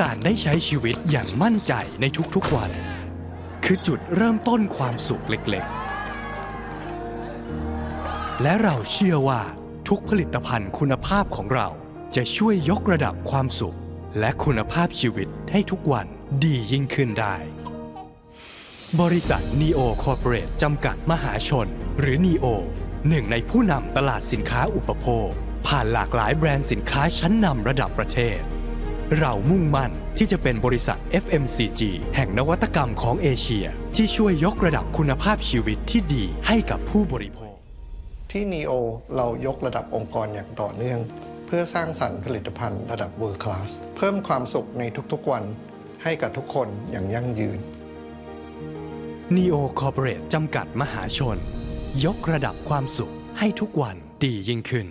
การได้ใช้ชีวิตอย่างมั่นใจในทุกๆวัน คือจุดเริ่มต้นความสุขเล็กๆ และเราเชื่อว่าทุกผลิตภัณฑ์คุณภาพของเราจะช่วยยกระดับความสุข และคุณภาพชีวิตให้ทุกวันดียิ่งขึ้นได้ บริษัท NEO Corporate จำกัดมหาชน หรือ NEO หนึ่งในผู้นำตลาดสินค้าอุปโภค ผ่านหลากหลายแบรนด์สินค้าชั้นนำระดับประเทศ เรามุ่งมั่นที่จะเป็นบริษัท FMCG แห่งนวัตกรรมของเอเชีย ที่ช่วยยกระดับคุณภาพชีวิตที่ดีให้กับผู้บริโภค ที่ NEO เรายกระดับองค์กรอย่างต่อเนื่อง เพื่อสร้างสรรค์ผลิตภัณฑ์ระดับ World Class เพิ่มความสุขในทุกๆวันให้กับทุกคนอย่างยั่งยืน NEO Corporate จำกัดมหาชน ยกระดับความสุขให้ทุกวันดียิ่งขึ้น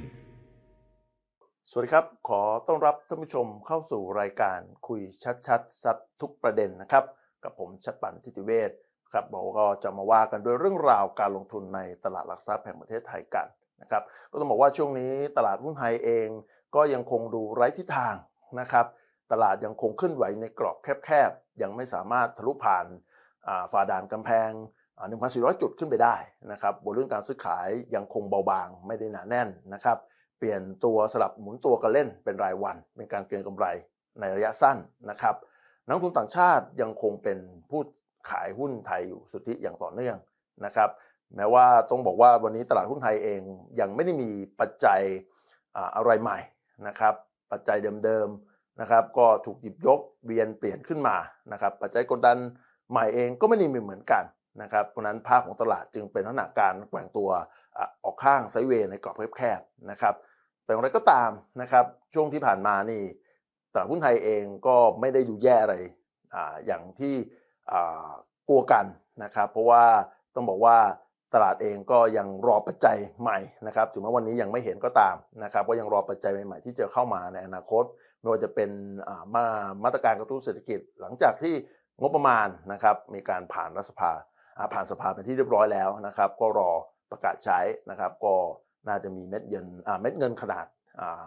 สวัสดีครับ ขอต้อนรับท่านผู้ชมเข้าสู่รายการคุยชัดๆซัดทุกประเด็นนะครับ กับผมชัดปันทิติเวศครับเราก็จะมาว่ากันด้วยเรื่องราวการลงทุนในตลาดหลักทรัพย์แห่งประเทศไทยกันนะครับก็ต้องบอกว่าช่วงนี้ตลาดหุ้นไทยเอง ก็ยังคงดูไร้ทิศทางนะครับ ตลาดยังคงขึ้นไหวในกรอบแคบๆ ยังไม่สามารถทะลุผ่านฝ่าด่านกำแพง1,400 จุดขึ้นไปได้นะครับบนเรื่องการซื้อขายยังคงเบาบางไม่ได้หนาแน่นนะครับ เปลี่ยนตัวสลับหมุนตัวกันเล่นเป็นรายวัน เป็นการเก็งกำไรในระยะสั้นนะครับนักลงทุนต่างชาติยังคงเป็นผู้ขายหุ้นไทยอยู่สุทธิอย่างต่อเนื่องนะครับ แม้ว่าต้องบอกว่าวันนี้ตลาดหุ้นไทยเองยังไม่ได้มีปัจจัยอะไรใหม่นะครับ ปัจจัยเดิมๆนะครับ ก็ถูกหยิบยกเวียนเปลี่ยนขึ้นมานะครับ ปัจจัยกดดันใหม่เองก็ไม่ได้มีเหมือนกันนะครับเพราะนั้นภาพของตลาดจึงเป็นลักษณะการแกว่งตัวออกข้างไซเวย์ในกรอบแคบๆนะครับ แต่อย่างไรก็ตามนะครับช่วงที่ผ่านมานี่ตลาดหุ้นไทยเองก็ไม่ได้ดูแย่อะไรออย่างที่กลัวกันนะครับ เพราะว่าต้องบอกว่าตลาดเองก็ยังรอปัจจัยใหม่นะครับถึงแม้วันนี้ยังไม่เห็นก็ตามนะครับก็ยังรอปัจจัยใหม่ๆ ที่จะเข้ามาในอนาคต ไม่ว่าจะเป็นมามาตรการกระตุ้นเศรษฐกิจ หลังจากที่งบประมาณนะครับมีการผ่านรัฐสภาผ่านสภาเป็นที่เรียบร้อยแล้วนะครับ ก็รอประกาศใช้นะครับ ก็ น่าจะมีเม็ดเงินเม็ดเงินขนาด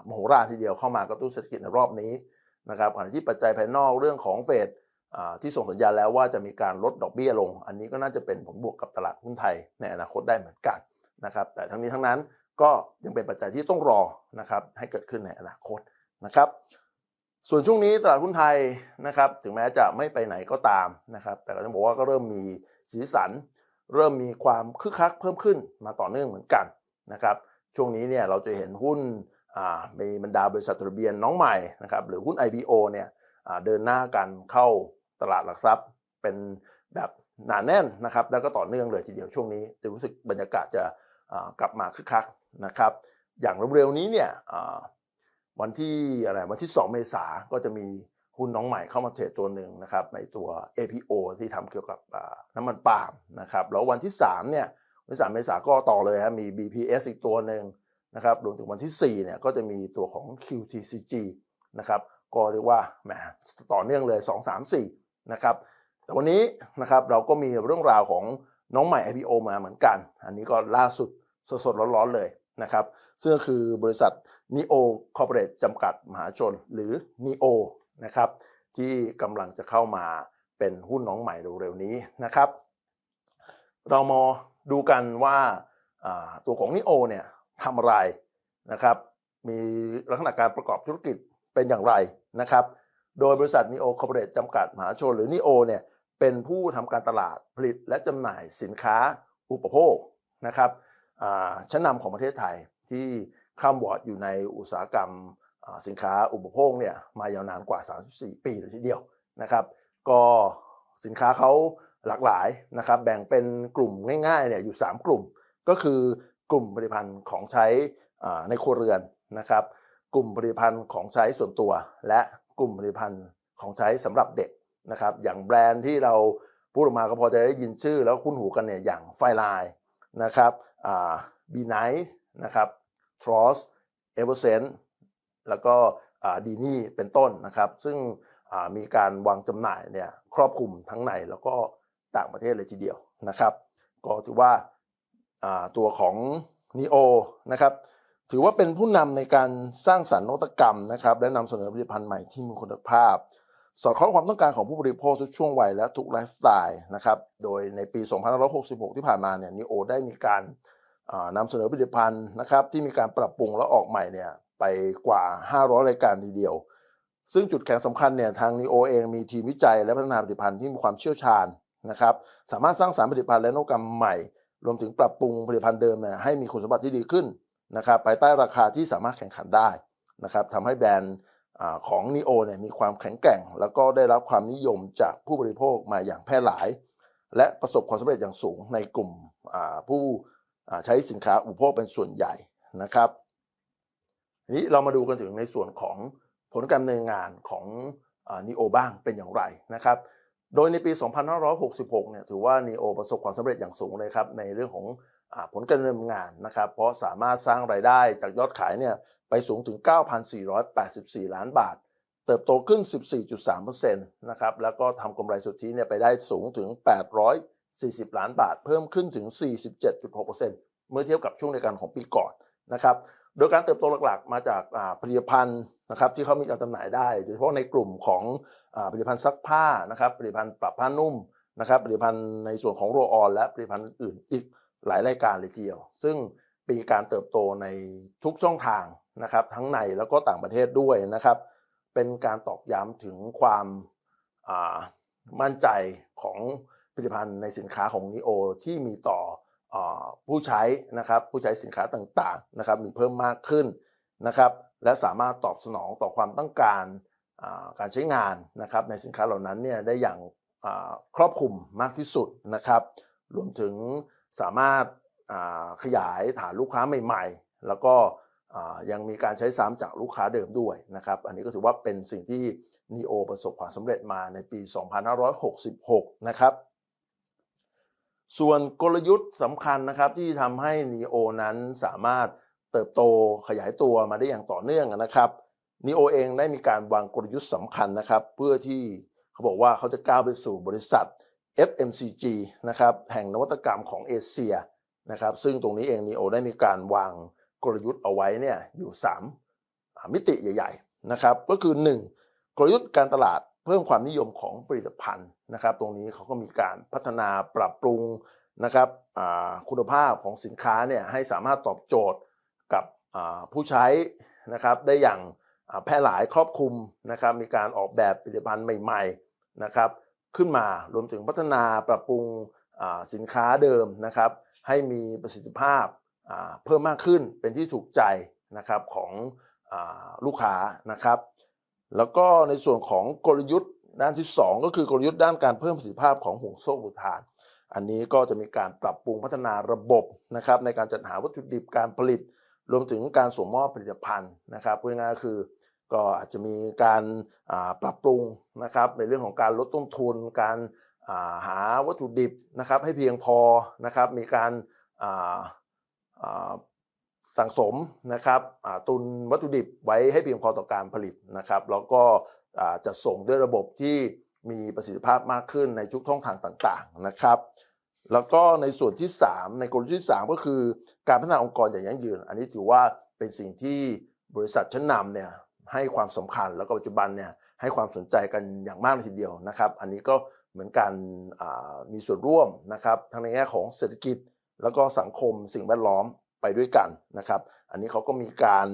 มโหฬารทีเดียวเข้ามากระตุ้นเศรษฐกิจในรอบนี้นะครับขณะที่ปัจจัยภายนอกเรื่องของเฟดที่ส่งสัญญาณแล้วว่าจะมีการลดดอกเบี้ยลง อันนี้ก็น่าจะเป็นผลบวกกับตลาดหุ้นไทยในอนาคตได้เหมือนกันนะครับแต่ทั้งนี้ทั้งนั้นก็ยังเป็นปัจจัยที่ต้องรอนะครับให้เกิดขึ้นในอนาคตนะครับ ส่วนช่วงนี้ตลาดหุ้นไทยนะครับถึงแม้จะไม่ไปไหนก็ตามนะครับ แต่ก็ต้องบอกว่าก็เริ่มมีสีสัน เริ่มมีความคึกคักเพิ่มขึ้นมาต่อเนื่องเหมือนกัน นะครับช่วงนี้เนี่ยเราจะเห็นหุ้นอ่ามีบรรดาบริษัททะเบียนน้องใหม่นะครับหรือหุ้น IPO เนี่ยอ่าเดินหน้ากันเข้าตลาดหลักทรัพย์เป็นแบบหนาแน่นนะครับแล้วก็ต่อเนื่องเลยทีเดียวช่วงนี้จะรู้สึกบรรยากาศจะอ่ากลับมาคึกคักนะครับอย่างเร็วๆนี้เนี่ยอ่าวันที่อะไรวันที่ 2 เมษาก็จะมีหุ้นน้องใหม่เข้ามาเทรดตัวหนึ่งนะครับในตัว APO ที่ทำเกี่ยวกับน้ำมันปาล์มนะครับแล้ววันที่3เนี่ย วันที่3เมษาก็ต่อเลยฮะมี BPS อีกตัวหนึ่งนะครับรวมถึงวันที่4เนี่ยก็จะมีตัวของ QTCG นะครับก็เรียกว่าแหมต่อเนื่องเลย 2 3 4นะครับแต่วันนี้นะครับเราก็มีเรื่องราวของน้องใหม่ IPO มาเหมือนกัน อันนี้ก็ล่าสุดสดๆร้อนๆเลยนะครับซึ่งก็คือบริษัท NEO Corporate จำกัดมหาชนหรือ NEO นะครับที่กำลังจะเข้ามาเป็นหุ้นน้องใหม่เร็วๆนี้นะครับเรามา ดูกันว่าตัวของนิโอเนี่ยทำอะไรนะครับ มีลักษณะการประกอบธุรกิจเป็นอย่างไรนะครับ โดยบริษัทนิโอคอร์ปอเรทจำกัดมหาชนหรือนิโอเนี่ยเป็นผู้ทำการตลาดผลิตและจำหน่ายสินค้าอุปโภคนะครับชั้นนำของประเทศไทยที่ข้ามวอร์ดอยู่ในอุตสาหกรรมสินค้าอุปโภคเนี่ยมายาวนานกว่า 34 ปีเลยทีเดียวนะครับ ก็สินค้าเขา หลากหลายนะครับ แบ่งเป็นกลุ่มง่ายๆเนี่ยอยู่ 3 กลุ่ม ก็คือกลุ่มผลิตภัณฑ์ของใช้ในครัวเรือนนะครับ กลุ่มผลิตภัณฑ์ของใช้ส่วนตัว และกลุ่มผลิตภัณฑ์ของใช้สำหรับเด็กนะครับ อย่างแบรนด์ที่เราพูดออกมาก็พอจะได้ยินชื่อแล้วคุ้นหูกันเนี่ยอย่างไฟไลน์นะครับอ่าบีไนท์นะครับทรอสเอเวอร์เซนแล้วก็ดีนี่เป็นต้นนะครับ ซึ่งอ่ามีการวางจำหน่ายเนี่ยครอบคลุมทั้งในแล้วก็ ต่างประเทศเลยทีเดียวนะครับ ก็ถือว่าตัวของ NEO นะครับถือว่าเป็นผู้นำในการสร้างสรรค์นวัตกรรมนะครับและนำเสนอผลิตภัณฑ์ใหม่ที่มีคุณภาพ สอดคล้องความต้องการของผู้บริโภคทุกช่วงวัยและทุกไลฟ์สไตล์นะครับโดยในปี 2566 ที่ผ่านมาเนี่ยนีโอได้มีการอ่านำเสนอผลิตภัณฑ์นะครับที่มีการปรับปรุงและออกใหม่เนี่ยไปกว่า 500 รายการทีเดียว ซึ่งจุดแข็งสำคัญเนี่ยทางนีโอเองมีทีมวิจัยและพัฒนาผลิตภัณฑ์ที่มีความเชี่ยวชาญ นะครับสามารถสร้างสรรผลิตภัณฑ์และนวัตกรรมใหม่ รวมถึงปรับปรุงผลิตภัณฑ์เดิมเนี่ยให้มีคุณสมบัติที่ดีขึ้นนะครับภายใต้ราคาที่สามารถแข่งขันได้นะครับทำให้แบรนด์ของ NEO เนี่ยมีความแข็งแกร่ง แล้วก็ได้รับความนิยมจากผู้บริโภคมาอย่างแพร่หลาย และประสบความสำเร็จอย่างสูงในกลุ่มผู้ใช้สินค้าอุปโภคเป็นส่วนใหญ่นะครับทีนี้เรามาดูกันถึงในส่วนของผลการดำเนินงานของนีโอบ้างเป็นอย่างไรนะครับ โดยในปี 2566 เนี่ยถือว่า NEO ประสบความสำเร็จอย่างสูงเลยครับในเรื่องของอผลการดำเนินงานนะครับ เพราะสามารถสร้างรายได้จากยอดขายเนี่ยไปสูงถึง 9,484 ล้านบาท เติบโตขึ้น 14.3%นะครับ แล้วก็ทำกำไรสุทธิเนี่ยไปได้สูงถึง 840 ล้านบาท เพิ่มขึ้นถึง 47.6%เมื่อเทียบกับช่วงเดียวกันของปีก่อนนะครับ โดยการเติบโตหลักๆ มาจากอ่าผลิตภัณฑ์ นะครับที่เขามีการจำหน่ายได้โดยเฉพาะในกลุ่มของอผลิตภัณฑ์ซักผ้านะครับผลิตภัณฑ์ปรับผ้านุ่มนะครับผลิตภัณฑ์ในส่วนของโรออนและผลิตภัณฑ์อื่นอีกหลายรายการเลยทีเดียว ซึ่งปีการเติบโตในทุกช่องทางนะครับทั้งในแล้วก็ต่างประเทศด้วยนะครับ เป็นการตอกย้ำถึงความามั่นใจของผลิตภัณฑ์ในสินค้าของ NEO ที่มีต่ออผู้ใช้นะครับผู้ใช้สินค้าต่างๆนะครับมีเพิ่มมากขึ้นนะครับ และสามารถตอบสนองต่อความต้องการการใช้งานนะครับในสินค้าเหล่านั้นเนี่ยได้อย่างครอบคลุมมากที่สุดนะครับ รวมถึงสามารถขยายฐานลูกค้าใหม่ ๆ แล้วก็ยังมีการใช้ซ้ำจากลูกค้าเดิมด้วยนะครับ อันนี้ก็ถือว่าเป็นสิ่งที่ NEO ประสบความสำเร็จมาในปี 2566 นะครับ ส่วนกลยุทธ์สำคัญนะครับที่ทำให้ NEO นั้นสามารถ เติบโตขยายตัวมาได้อย่างต่อเนื่องนะครับ NEO เองได้มีการวางกลยุทธ์สำคัญนะครับ เพื่อที่เขาบอกว่าเขาจะก้าวไปสู่บริษัท FMCG นะครับแห่งนวัตกรรมของเอเชียนะครับ ซึ่งตรงนี้เอง NEO ได้มีการวางกลยุทธ์เอาไว้เนี่ยอยู่ 3 มิติใหญ่ ๆนะครับ ก็คือ 1 กลยุทธ์การตลาดเพิ่มความนิยมของผลิตภัณฑ์นะครับ ตรงนี้เขาก็มีการพัฒนาปรับปรุงนะครับคุณภาพของสินค้าเนี่ยให้สามารถตอบโจทย์ กับผู้ใช้นะครับได้อย่างแพร่หลายครอบคลุมนะครับมีการออกแบบผลิตภัณฑ์ใหม่ๆนะครับขึ้นมารวมถึงพัฒนาปรับปรุงสินค้าเดิมนะครับ ให้มีประสิทธิภาพเพิ่มมากขึ้นเป็นที่ถูกใจนะครับของอลูกค้านะครับ แล้วก็ในส่วนของกลยุทธ์ด้านที่ 2 ก็คือกลยุทธ์ด้านการเพิ่มประสิทธิภาพของห่วงโซ่อุทาน อันนี้ก็จะมีการปรับปรุงพัฒนาระบบนะครับในการจัดหาวัตถุดิบการผลิต รวมถึงการส่งมอบผลิตภัณฑ์นะครับพูดง่ายๆคือ ก็อาจจะมีการปรับปรุงนะครับในเรื่องของการลดต้นทุน การาหาวัตถุดิบนะครับให้เพียงพอนะครับมีการาาสั่งสมนะครับตุนวัตถุดิบไว้ให้เพียงพอต่อการผลิตนะครับ แล้วก็จัดส่งด้วยระบบที่มีประสิทธิภาพมากขึ้นในทุกช่องทางต่างๆนะครับ แล้วก็ในส่วนที่ 3 ในกลยุทธ์ที่ 3 ก็คือการพัฒนาองค์กรอย่างยั่งยืน อันนี้ถือว่าเป็นสิ่งที่บริษัทชั้นนำเนี่ยให้ความสำคัญแล้วก็ปัจจุบันเนี่ยให้ความสนใจกันอย่างมากเลยทีเดียวนะครับ อันนี้ก็เหมือนการมีส่วนร่วมนะครับทั้งในแง่ของเศรษฐกิจ แล้วก็สังคมสิ่งแวดล้อมไปด้วยกันนะครับ อันนี้เขาก็มีการ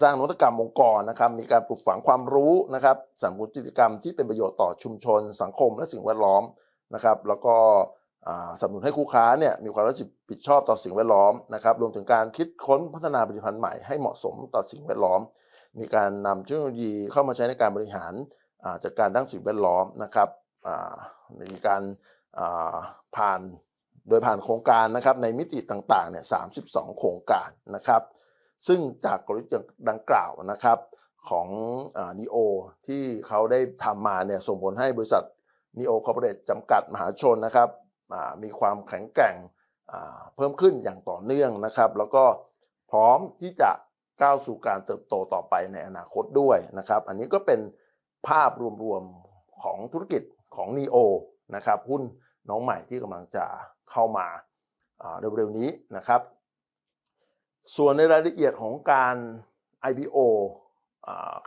สร้างนวัตกรรมองค์กรนะครับ มีการปลูกฝังความรู้นะครับสรรพกิจกรรมที่เป็นประโยชน์ต่อชุมชน สังคมและสิ่งแวดล้อมนะครับ แล้วก็ สนับสนุนให้คู่ค้าเนี่ยมีความรับผิดชอบต่อสิ่งแวดล้อมนะครับรวมถึงการคิดค้นพัฒนาผลิตภัณฑ์ใหม่ให้เหมาะสมต่อสิ่งแวดล้อม มีการนำเทคโนโลยีเข้ามาใช้ในการบริหาราจัดการด้านสิ่งแวดล้อมนะครับมีการาผ่านโดยผ่านโครงการนะครับในมิติต่างๆเนี่ย32โครงการนะครับ ซึ่งจากกลยุทธ์ดังกล่าวนะครับของนีโอที่เขาได้ทำมาเนี่ยส่งผลให้บริษัทนีโอคอร์ปอเรทจำกัดมหาชนนะครับ มีความแข็งแกร่งเพิ่มขึ้นอย่างต่อเนื่องนะครับ แล้วก็พร้อมที่จะก้าวสู่การเติบโตต่อไปในอนาคตด้วยนะครับ อันนี้ก็เป็นภาพรวมๆของธุรกิจของ NEO นะครับหุ้นน้องใหม่ที่กำลังจะเข้ามาเร็วๆนี้นะครับ ส่วนในรายละเอียดของการ IPO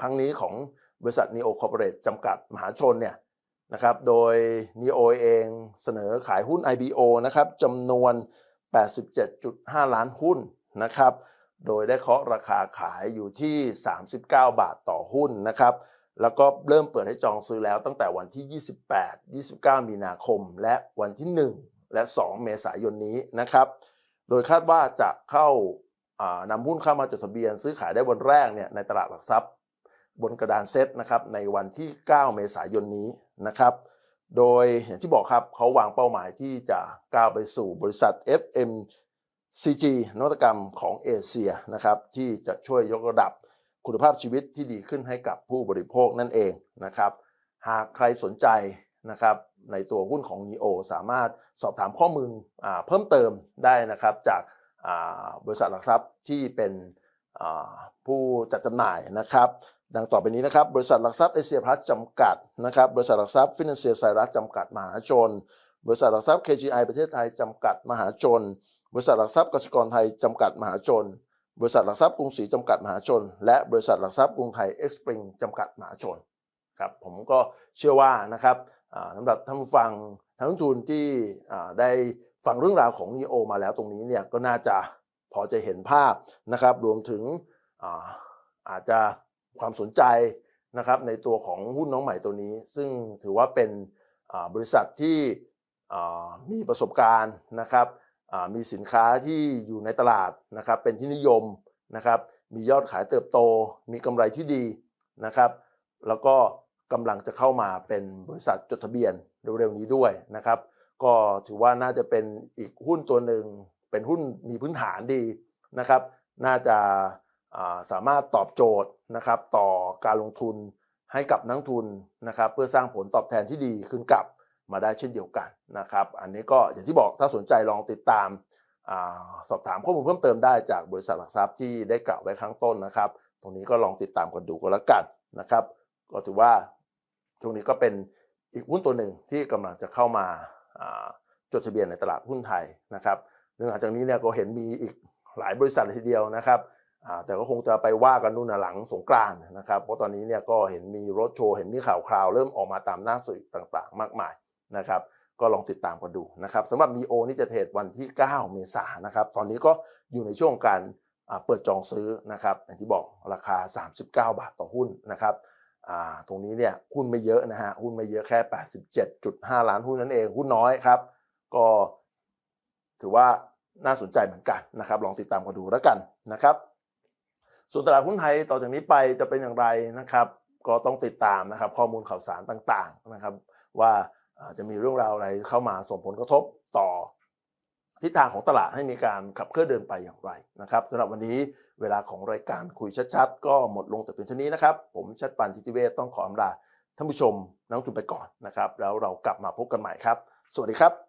ครั้งนี้ของบริษัท Neo Corporate จำกัดมหาชนเนี่ย นะครับ โดย Neo เองเสนอขายหุ้น IBO นะครับจำนวน 87.5 ล้านหุ้นนะครับ โดยได้เคาะราคาขายอยู่ที่ 39 บาทต่อหุ้นนะครับ แล้วก็เริ่มเปิดให้จองซื้อแล้วตั้งแต่วันที่ 28 29 มีนาคม และวันที่ 1 และ 2 เมษายนนี้นะครับ โดยคาดว่าจะเข้าอ่านำหุ้นเข้ามาจดทะเบียนซื้อขายได้วันแรกเนี่ยในตลาดหลักทรัพย์ บนกระดานเซ็ตนะครับในวันที่ 9 เมษายนนี้นะครับ โดยอย่างที่บอกครับเขาวางเป้าหมายที่จะก้าวไปสู่บริษัท FMCG นวัตกรรมของเอเชียนะครับที่จะช่วยยกระดับคุณภาพชีวิตที่ดีขึ้นให้กับผู้บริโภคนั่นเองนะครับ หากใครสนใจนะครับในตัวหุ้นของ NEO สามารถสอบถามข้อมูลเพิ่มเติมได้นะครับจากบริษัทหลักทรัพย์ที่เป็นผู้จัดจำหน่ายนะครับ ดังต่อไปนี้นะครับ บริษัทหลักทรัพย์เอเชียพลัสจำกัดนะครับบริษัทหลักทรัพย์ฟินแลนเซียไซรัสจำกัดมหาชน บริษัทหลักทรัพย์ KGI ประเทศไทยจำกัดมหาชน บริษัทหลักทรัพย์กสิกรไทยจำกัดมหาชน บริษัทหลักทรัพย์กรุงศรีจำกัดมหาชน และบริษัทหลักทรัพย์กรุงไทยเอ็กซ์ปริงจำกัดมหาชนครับผมก็เชื่อว่านะครับสำหรับท่านผู้ฟังท่านทุนที่ได้ฟังเรื่องราวของนีโอมาแล้วตรงนี้เนี่ยก็น่าจะพอจะเห็นภาพนะครับ รวมถึงอาจจะ ความสนใจนะครับในตัวของหุ้นน้องใหม่ตัวนี้ ซึ่งถือว่าเป็นบริษัทที่มีประสบการณ์นะครับมีสินค้าที่อยู่ในตลาดนะครับเป็นที่นิยมนะครับมียอดขายเติบโต มีกำไรที่ดีนะครับ แล้วก็กำลังจะเข้ามาเป็นบริษัทจดทะเบียนเร็วๆนี้ด้วยนะครับ ก็ถือว่าน่าจะเป็นอีกหุ้นตัวหนึ่งเป็นหุ้นมีพื้นฐานดีนะครับ น่าจะ สามารถตอบโจทย์นะครับต่อการลงทุนให้กับนักทุนนะครับเพื่อสร้างผลตอบแทนที่ดีขึ้นกลับมาได้เช่นเดียวกันนะครับอันนี้ก็อย่างที่บอกถ้าสนใจลองติดตามอสอบถามข้อมูลเพิ่มเติมได้จากบริษัทหลักทรัพย์ที่ได้กล่าวไว้ข้างต้นนะครับ ตรงนี้ก็ลองติดตามกันดูก็แล้วกันนะครับ ก็ถือว่าช่วงนี้ก็เป็นอีกหุ้นตัวหนึ่งที่กำลังจะเข้ามาจดทะเบียนในตลาดหุ้นไทยนะครับซึ่งหลังจากนี้เนี่ยก็เห็นมีอีกหลายบริษัททีเดียวนะครับ แต่ก็คงจะไปว่ากันนู่นนะหลังสงกรานนะครับ เพราะตอนนี้เนี่ยก็เห็นมีรถโชว์ เห็นมีข่าวคราวเริ่มออกมาตามหน้าสื่อต่างๆ มากมายนะครับ ก็ลองติดตามกันดูนะครับสำหรับ NEO นี่จะเทรดวันที่ 9 เมษายนนะครับ ตอนนี้ก็อยู่ในช่วงการเปิดจองซื้อนะครับ อย่างที่บอกราคา 39 บาทต่อหุ้นนะครับตรงนี้เนี่ยหุ้นไม่เยอะนะฮะหุ้นไม่เยอะแค่ 87.5 ล้านหุ้นนั่นเองหุ้นน้อยครับ ก็ถือว่าน่าสนใจเหมือนกันนะครับ ลองติดตามกันดูแล้วกันนะครับ ส่วนตลาดหุ้นไทยต่อจากนี้ไปจะเป็นอย่างไรนะครับ ก็ต้องติดตามนะครับ ข้อมูลข่าวสารต่างๆนะครับ ว่าจะมีเรื่องราวอะไรเข้ามาส่งผลกระทบต่อทิศทางของตลาดให้มีการขับเคลื่อนเดินไปอย่างไรนะครับสำหรับวันนี้เวลาของรายการคุยชัดๆ ก็หมดลงแต่เพียงเท่านี้นะครับ ผมชัดปันทิติเวศต้องขออำลาท่านผู้ชมนักลงทุนไปก่อนนะครับ แล้วเรากลับมาพบกันใหม่ครับ สวัสดีครับ